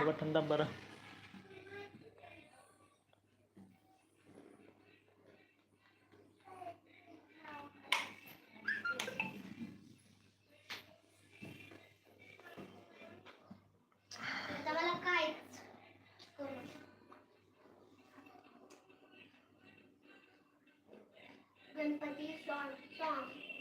Button दाब बरं. नका. गणपती सॉन्ग सॉन्ग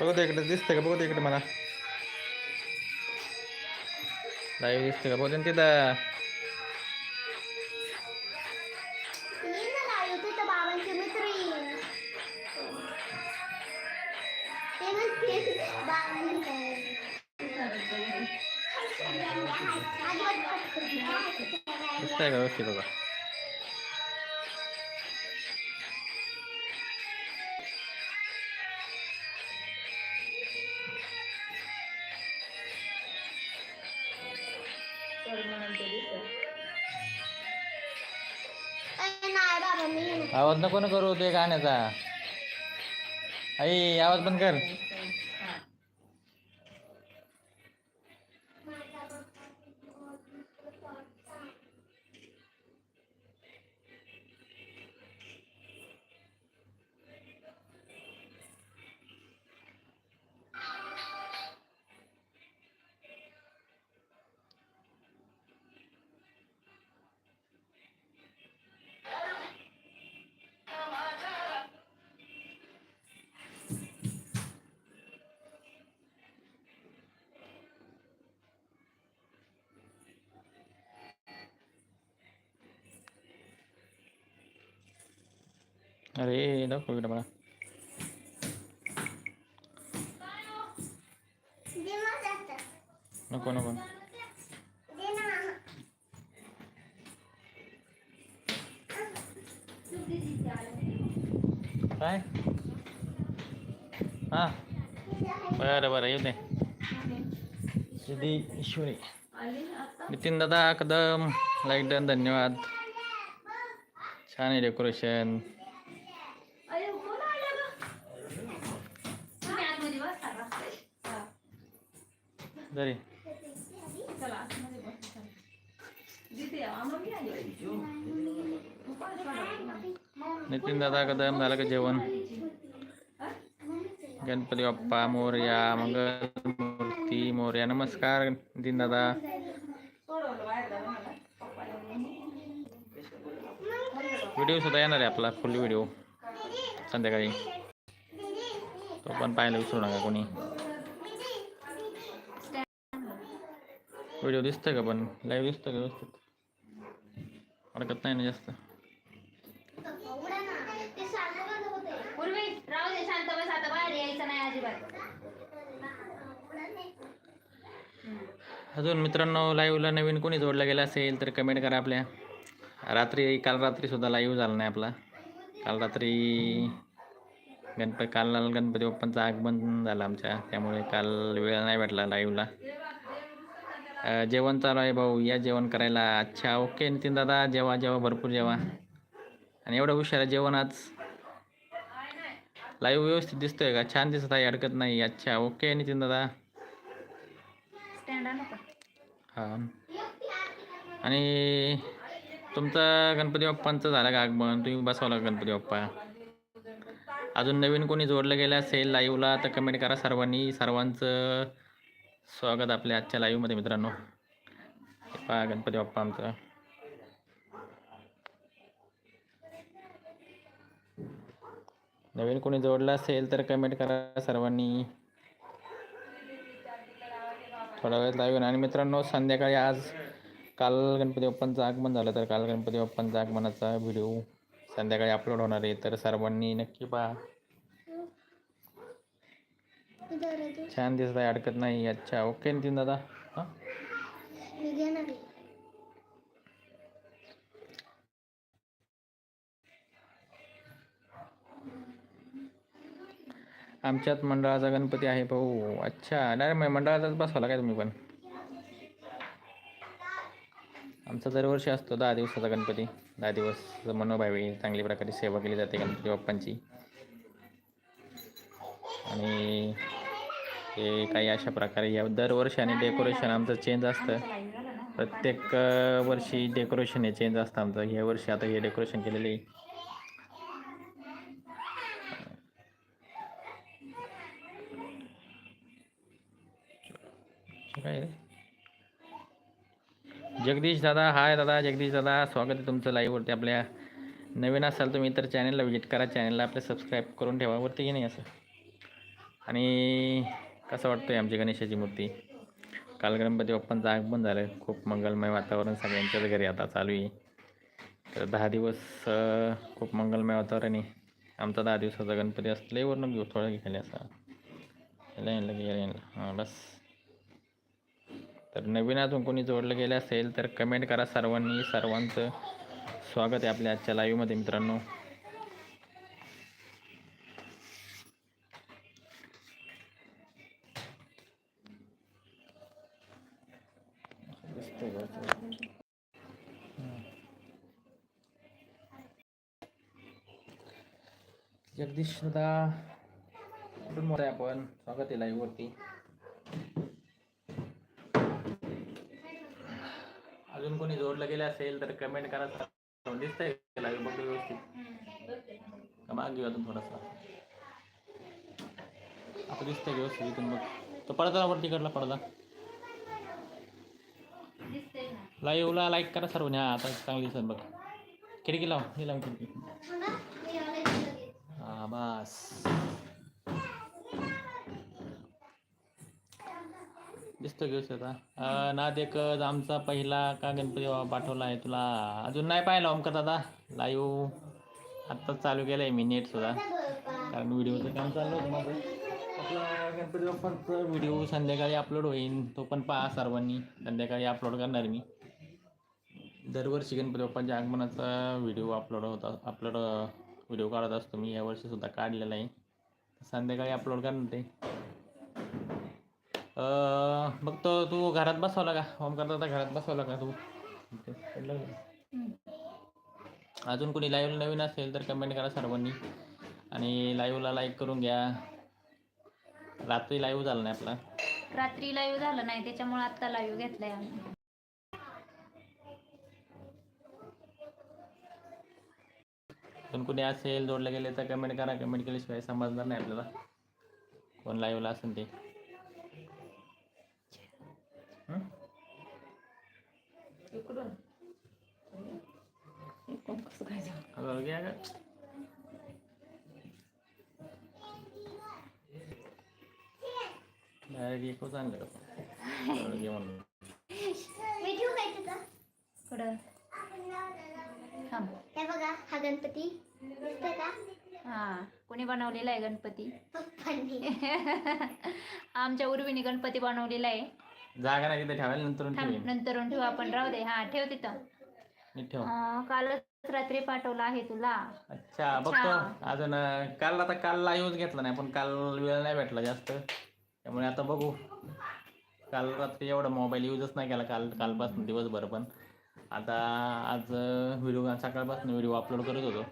बघू ते इकडे दिसतंय का बघू ते इकडे मला लाईव्ह दिसतंय का बघू दे ना तिथं येईन ना लाईव्ह तिथं बाबांचे मित्र येईन ते म्हणते बाबा म्हणताय. अजिबात कट करू नका. दिसतंय का व्यवस्थित बघा आवाज नको ना करू ते गाण्याचा. आई आवाज बंद कर. अरे नको इकडे मला दे माझं आता. नको नको दे ना. काय हां बरं बरं येऊ दे सिद्धी ईश्वरी नितीन दादा कदम लाईक डन धन्यवाद छान आहे डेकोरेशन जरी. नितीन दादा कदम झालं का जेवण? गणपती बाप्पा मोर्या मंगलमूर्ती मोर्या. नमस्कार नितीन दादा व्हिडिओ सुद्धा येणार आहे आपला फुल व्हिडिओ संध्याकाळी. तो पण पाहायला विसरू नका कोणी. व्हिडिओ दिसतोय का पण? लाईव्ह दिसतोय का व्यवस्थित? अडकत नाही ना जास्त. अजून मित्रांनो लाईव्हला नवीन कोणी जोडला गेला असेल तर कमेंट करा आपल्या. रात्री काल रात्री सुद्धा लाईव्ह झाला नाही आपला. काल रात्री गणपती काल गणपती बाप्पांचं आगमन झालं आमच्या. त्यामुळे काल वेळ नाही भेटला लाईव्हला जेवण चालू आहे भाऊ. या जेवण करायला. अच्छा ओके नितीन दादा. जेवा जेवा भरपूर जेवा. आणि एवढं हुशार आहे जेवण आज. लाईव्ह व्यवस्थित दिसतोय का? छान दिसत आहे अडकत नाही. अच्छा ओके नितीन दादा. हां. आणि तुमचा गणपती बाप्पांचं झालं का आगमन तुम्ही बसवला गणपती बाप्पा? अजून नवीन कोणी जोडलं गेलं असेल लाईव्हला तर कमेंट करा सर्वांनी. सर्वांचं स्वागत आपल्या आजच्या लाईव्हमध्ये मित्रांनो. पहा गणपती बाप्पा आमचं. नवीन कोणी जोडलं असेल तर कमेंट करा सर्वांनी. थोडा वेळ लाईव्ह आणि मित्रांनो संध्याकाळी आज काल गणपती बाप्पांचं आगमन झालं तर काल गणपती बाप्पांचं आगमनाचा व्हिडिओ संध्याकाळी अपलोड होणार आहे. तर सर्वांनी नक्की पहा. छान दिसत आहे अडकत नाही अच्छा ओके नितीन दादा? हां? आमच्यात मंडळाचा गणपती आहे भाऊ. अच्छा डायरेक्ट मंडळाचाच बसवला काय तुम्ही पण? आमचा दरवर्षी असतो दहा दिवसाचा गणपती. दहा दिवस मनोभावी चांगल्या प्रकारे सेवा केली जाते गणपती बाप्पांची. आणि हे काही अशा प्रकारे या दरवर्षाने डेकोरेशन आमचं चेंज असतं. प्रत्येक वर्षी डेकोरेशन हे चेंज असतं आमचं. ह्या वर्षी आता हे डेकोरेशन केलेलं. आहे काय? रे? जगदीश दादा हाय दादा जगदीश दादा. स्वागत आहे तुमचं लाईव्हवरती आपल्या. नवीन असाल तुम्ही तर चॅनलला व्हिजिट करा. चॅनलला आपल्या सबस्क्राईब करून ठेवा. वरती की नाही असं? आणि कसं वाटतंय आमची गणेशाची मूर्ती? काल गणपती बाप्पांचं आगमन झालं. खूप मंगलमय वातावरण सगळ्यांच्याच घरी आता चालू आहे. तर दहा दिवस खूप मंगलमय वातावरण आहे. आमचा दहा दिवसाचा गणपती असले वरून घेऊ थोडं खाली असा. याला यायला की यायला. हां बस. तर नवीन अजून कोणी जोडलं गेलं असेल तर कमेंट करा सर्वांनी. सर्वांचं स्वागत आहे आपल्या आजच्या लाईव्हमध्ये मित्रांनो. जगदीश दादा कुठून मोठं आहे आपण? स्वागत आहे लाईव्हवरती अजून कोणी जोडलं गेलं असेल तर कमेंट करा. दिसतंय लाईव्ह बघतो व्यवस्थित. माग घेऊ अजून थोडासा? आता दिसतंय व्यवस्थित इथून बघ. तो पडदा वरती कडला पडदा दिसतंय ना लाईव्हला लाईक करा सर्वांनी. हा आता चांगली दिसत बघ. खिडकी लाव. हे लाव खिडकी. हा बस. दिसतो घेऊस आता नाद एक आमचा पहिला का गणपती पाठवला आहे तुला? अजून नाही पाहिला ओमकर दादा. लाईव्ह आत्ताच चालू केलं आहे मी नेट सुद्धा. कारण व्हिडिओचं काम चाललं होतं माझं. आपला गणपती बाप्पांचा व्हिडिओ संध्याकाळी अपलोड होईल. तो पण पहा सर्वांनी. संध्याकाळी अपलोड करणार मी. दरवर्षी गणपती बाप्पांच्या आगमनाचा व्हिडिओ अपलोड होता अपलोड व्हिडिओ काढत असतो. मी यावर्षीसुद्धा काढलेला आहे. संध्याकाळी अपलोड करणार ते. अं, तो तू घरात बसवला का? होम करता घरात बसवला का तू? अजून कोणी लाईव्ह नवीन असेल तर कमेंट करा सर्वांनी. आणि लाईव्हला लाईक करून घ्या. रात्री लाईव्ह झाला नाही आपला. रात्री लाईव्ह झालं नाही त्याच्यामुळे आता लाईव्ह घेतलाय आम्ही. पण कुणी असेल जोडले गेले तर कमेंट करा. कमेंट केल्याशिवाय समजणार नाही आपल्याला. कोण लाईव्हला असेल ते. हं? घे म्हणून. थांब. हे बघा हा गणपती दिसतोय का? हा कोणी बनवलेला आहे गणपती? पप्पांनी. आमच्या उर्वीने गणपती बनवलेला आहे. जागा नाही तिथे ठेवायला नंतर थांब ठेवेन नंतरून ठेवू आपण. राहू दे. हा ठेव तिथं. ठेव. अं, कालच रात्री पाठवला आहे तुला. अच्छा बघतो. अजून अं, काल आता काल लाईव्हच घेतला नाही पण काल वेळ नाही भेटला जास्त. त्यामुळे आता बघू. काल रात्री एवढा मोबाईल यूजच नाही केला काल कालपासून दिवसभर पण. आता आज व्हिडिओ सकाळपासून व्हिडिओ अपलोड करत होतो.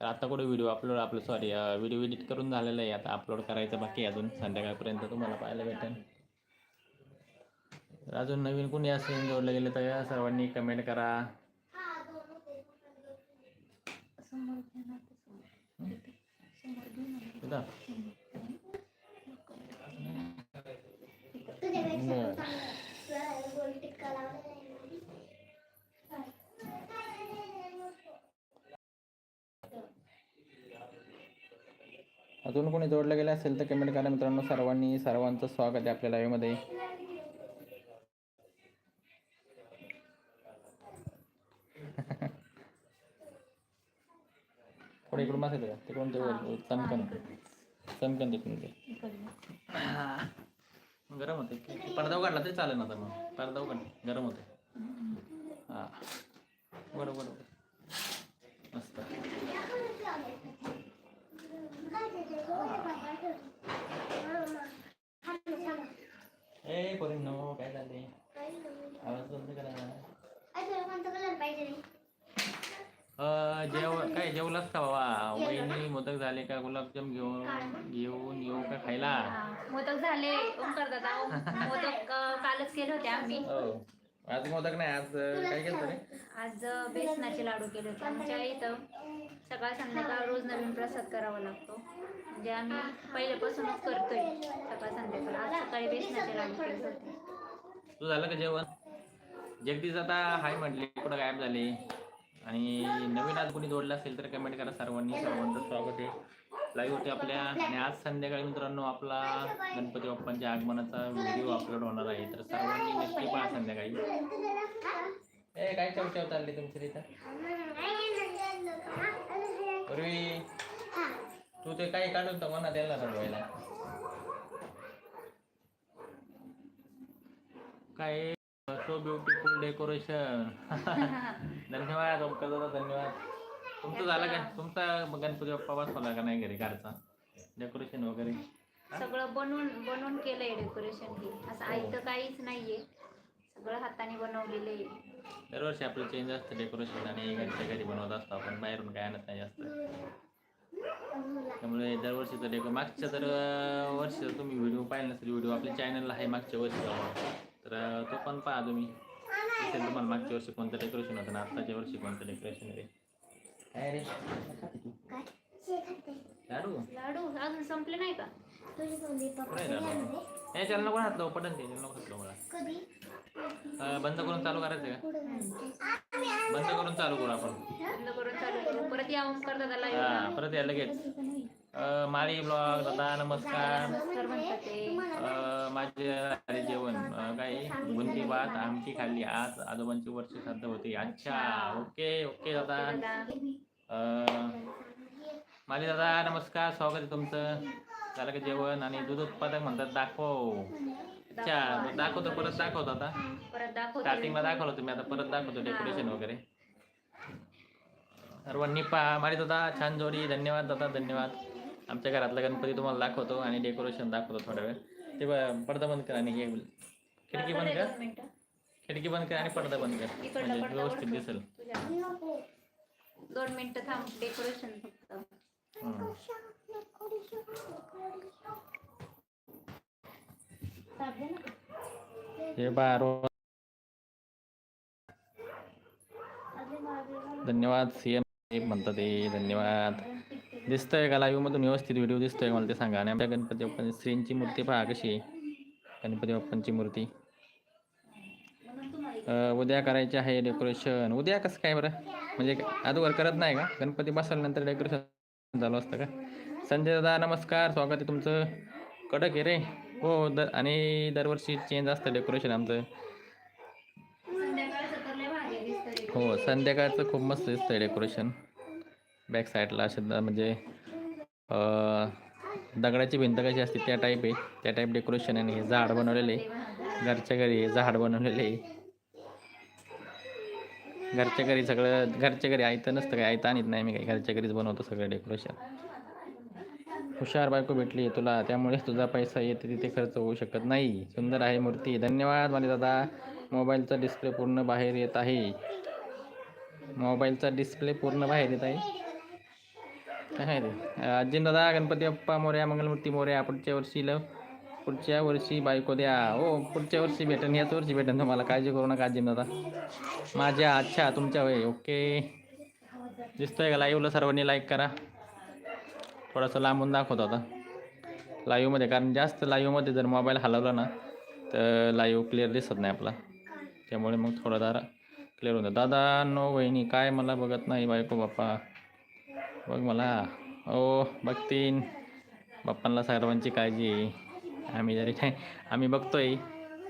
तर आता कुठे व्हिडिओ अपलोड आपलं सॉरी व्हिडिओ एडिट करून झालेलं आहे. आता अपलोड करायचं बाकी अजून. संध्याकाळपर्यंत तुम्हाला पाहायला भेटेल. तर अजून नवीन कोणी असेल जोडलं गेलं तर सर्वांनी कमेंट करा. अजून कोणी जोडलं गेलं असेल तर कमेंट करा मित्रांनो. सर्वांनी सर्वांचं स्वागत आहे आपल्या लाईव्हमध्ये थोडं इकडून मासे का तिकडून ते चमकन. चमकन तिकडून ते गरम होते पडदा उघडला तरी चालेल ना तर मग. पडदा उघड. गरम होते हां. बरोबर मस्त. ए पोरी नो काय झाले आवाज बंद करा. जेव काय जेवलास का बाबा? वहिनी मोदक झाले का? गुलाबजाम घेऊन घेऊन येऊ का खायला? मोदक झाले ओंकार दादा. मोदक कालच केले होते आम्ही. हो. आज मोदक नाही आज काय केलं रे? आज बेसनाचे लाडू केले होते. आमच्या इथं सकाळ संध्याकाळ रोज नवीन प्रसाद करावा लागतो. म्हणजे आम्ही पहिल्यापासूनच करतोय सकाळ संध्याकाळ. आज सकाळी बेसनाचे लाडू केले होते. तू झालं का जेवण? जगदीश आता हाय म्हटले कुठं गायब झाले. आणि नवीन आज कोणी जोडलं असेल तर कमेंट करा सर्वांनी. सर्वांचं स्वागत आहे. लाईव्ह होते आपल्या आणि आज संध्याकाळी मित्रांनो आपला गणपती बाप्पांच्या आगमनाचा व्हिडिओ अपलोड होणार आहे. तर सर्वांनी नक्की पहा संध्याकाळी. ए काय चवचव चालली तुमच्या तिथं? पूर्वी तू ते काही काढून तर मना द्यायला रंगवायला काय? सो ब्युटिफुल डेकोरेशन धन्यवाद ओमकार दादा धन्यवाद. तुमचं झालं का? तुमचा गणपती बाप्पा बसवला का नाही घरी घरचा? डेकोरेशन वगैरे? सगळं बनवून बनवून केलंय डेकोरेशन हे. असं आयतं काहीच नाहीये. सगळं हाताने बनवलेलं आहे. दरवर्षी आपलं चेंज असतं डेकोरेशन आणि घरच्या घरी बनवत असतो आपण. बाहेरून काय आणत नाही जास्त. त्यामुळे दरवर्षीचं डेको मागच्या तर वर्षी तुम्ही व्हिडिओ पाहिला नसेल व्हिडिओ आपल्या चॅनलला आहे मागच्या वर्षी. तर तो पण पहा तुम्ही. तुम्हाला मागच्या वर्षी कोणतं डेकोरेशन होतं ना आत्ताच्या वर्षी कोणतं डेकोरेशन आहे? काय रे? लाडू? लाडू? अजून संपले नाही का? हे चॅनल नको हात लावू पटन ते नको हात लावू मला. बंद करून चालू करायचं का? बंद करून चालू करू आपण. बंद करून चालू केलं. परत या ओंकार दादाला हा परत या लगेच. अं, माळी ब्लॉग दादा नमस्कार. नमस्कार म्हणतात ते अं, माझे जेवण. अं, काय बुंदी भात आमटी खाल्ली. आज आजोबांची वर्ष श्राद्ध होती. अच्छा ओके ओके दादा. अं, माली दादा नमस्कार. स्वागत आहे तुमचं. झालं का जेवण? आणि दूध उत्पादक म्हणतात दाखव. अच्छा दाखवतो परत दाखवतो आता परत दाखवतो. स्टार्टिंगला दाखवलं तुम्ही. आता परत दाखवतो डेकोरेशन वगैरे. सर्वांनी पहा. मारी दादा छान जोडी. धन्यवाद दादा. धन्यवाद. आमच्या घरातला गणपती तुम्हाला दाखवतो आणि डेकोरेशन दाखवतो थोडा वेळ. ते पडदा बंद कर आणि हे खिडकी बंद कर. खिडकी बंद कर आणि पडदा बंद कर. म्हणजे व्यवस्थित. दिसेल. दोन मिनिटं थांब डेकोरेशन फक्त. हम्म. हे बारो धन्यवाद सी एम म्हणतात ते धन्यवाद. दिसतंय का live मधून? व्यवस्थित व्हिडिओ दिसतोय मला ते सांगा. आणि आमच्या गणपती बाप्पांची श्रींची मूर्ती पहा कशी आहे. गणपती बाप्पांची मूर्ती. उद्या करायचे आहे डेकोरेशन उद्या कसं काय बरं? म्हणजे अगोदर करत नाही का? गणपती बसवल्यानंतर डेकोरेशन चालू असतं का? संजय दादा नमस्कार. स्वागत आहे तुमचं. कडक आहे रे. हो दर आणि दरवर्षी चेंज असतं डेकोरेशन आमचं. हो संध्याकाळचं खूप मस्त दिसतंय डेकोरेशन बॅक साईडला असे म्हणजे दगडाची भिंत कशी असते त्या टाईप आहे. त्या टाईप डेकोरेशन आणि हे झाड बनवलेले आहे. घरच्या घरी हे झाड बनवलेले आहे. घरच्या घरी सगळं घरच्या घरी आयतं नसतं काय आयतं आणत नाही. मी काही घरच्या घरीच बनवतो सगळं डेकोरेशन हुशार बायको भेटली तुला त्यामुळे तुझा पैसा येते तिथे खर्च होऊ शकत नाही. सुंदर आहे मूर्ती. धन्यवाद माझे दादा. मोबाईलचा डिस्प्ले पूर्ण बाहेर येत आहे. मोबाईलचा डिस्प्ले पूर्ण बाहेर येत आहे. काय आहे ते आजी दादा गणपती अप्पा मोर्या मंगलमूर्ती मोर्या पुढच्या वर्षीला पुढच्या वर्षी बायको द्या हो पुढच्या वर्षी भेटेन याच वर्षी भेटेन तुम्हाला काळजी करू नका आजी दादा माझ्या अच्छा तुमच्या वय ओके दिसतोय का लाईव्हला सर्वांनी लाईक करा थोडंसं लांबून दाखवतो आता. लाईव्हमध्ये कारण जास्त लाईव्हमध्ये जर मोबाईल हलवला ना तर लाईव्ह क्लिअर दिसत नाही आपला. त्यामुळे मग थोडा जरा क्लिअर होतं दादा नो वहिनी काय मला बघत नाही बायको बाप्पा. बघ मला. ओ बघतीन. बाप्पांना सर्वांची काळजी आहे. आम्ही जरी काय आम्ही बघतोय.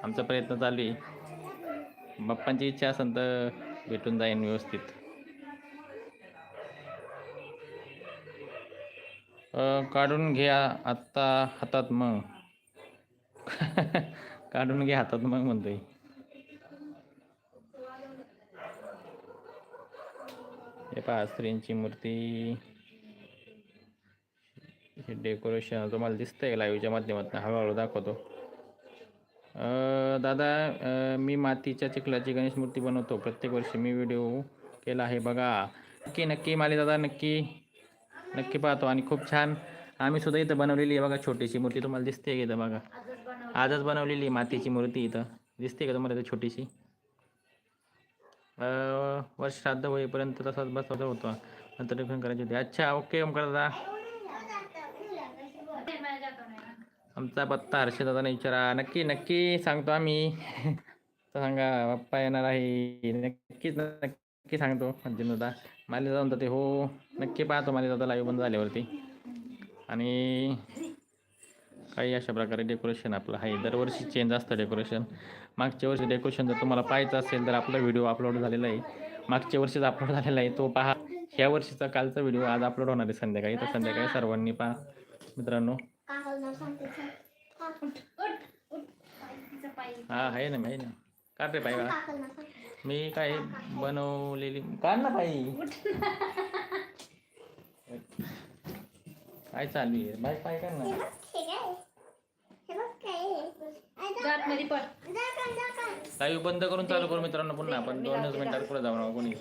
आमचा प्रयत्न चालू आहे. बाप्पांची इच्छा असेल तर भेटून जाईन व्यवस्थित. काढून घ्या आत्ता हातात मग. काढून घ्या हातात मग म्हणतोय. हे पहा स्त्रींची मूर्ती. हे डेकोरेशन तुम्हाला दिसतं आहे लाईव्हच्या माध्यमातून हळूहळू दाखवतो. दादा मी मातीच्या चिखलाची गणेश मूर्ती बनवतो. प्रत्येक वर्षी मी व्हिडिओ केला आहे बघा. नक्की नक्की माले दादा नक्की. नक्की पाहतो आणि खूप छान. आम्ही सुद्धा इथं बनवलेली आहे बघा छोटीशी मूर्ती. तुम्हाला दिसते का इथं बघा? आजच बनवलेली मातीची मूर्ती इथं. दिसते का तुम्हाला इथं छोटीशी? वर्ष श्राद्ध होईपर्यंत तसाच बसवता होता. नंतर करायची होती. अच्छा ओके ओमकार दादा. आमचा पत्ता हर्षद दादाने विचारा. नक्की नक्की सांगतो आम्ही. तर सांगा पप्पा येणार आहे. नक्कीच नक्की सांगतो अंजिन दादा माले दादा म्हणतात ते हो. नक्की पाहतो माले दादा लाईव्ह बंद झाल्यावरती. आणि काही अशा प्रकारे डेकोरेशन आपलं आहे. दरवर्षी चेंज असतं डेकोरेशन मागच्या वर्षी डेकोरेशन जर तुम्हाला पाहायचं असेल तर आपला व्हिडिओ अपलोड झालेला आहे. मागच्या वर्षीच अपलोड झालेला आहे तो पहा. ह्या वर्षीचा कालचा व्हिडिओ आज अपलोड होणार आहे संध्याकाळी. तर संध्याकाळी सर्वांनी पहा. मित्रांनो हा आहे ना आहे ना. काढ रे पाय सांगते मी काय बनवलेली काढ ना पाई काय चालू आहे? बाय पाय काढ ना? जात मध्ये पण दाखव, दाखव. लाईव्ह बंद करून चालू करू मित्रांनो पुन्हा आपण दोनच मिनिटात पुढे जाऊ कोणी?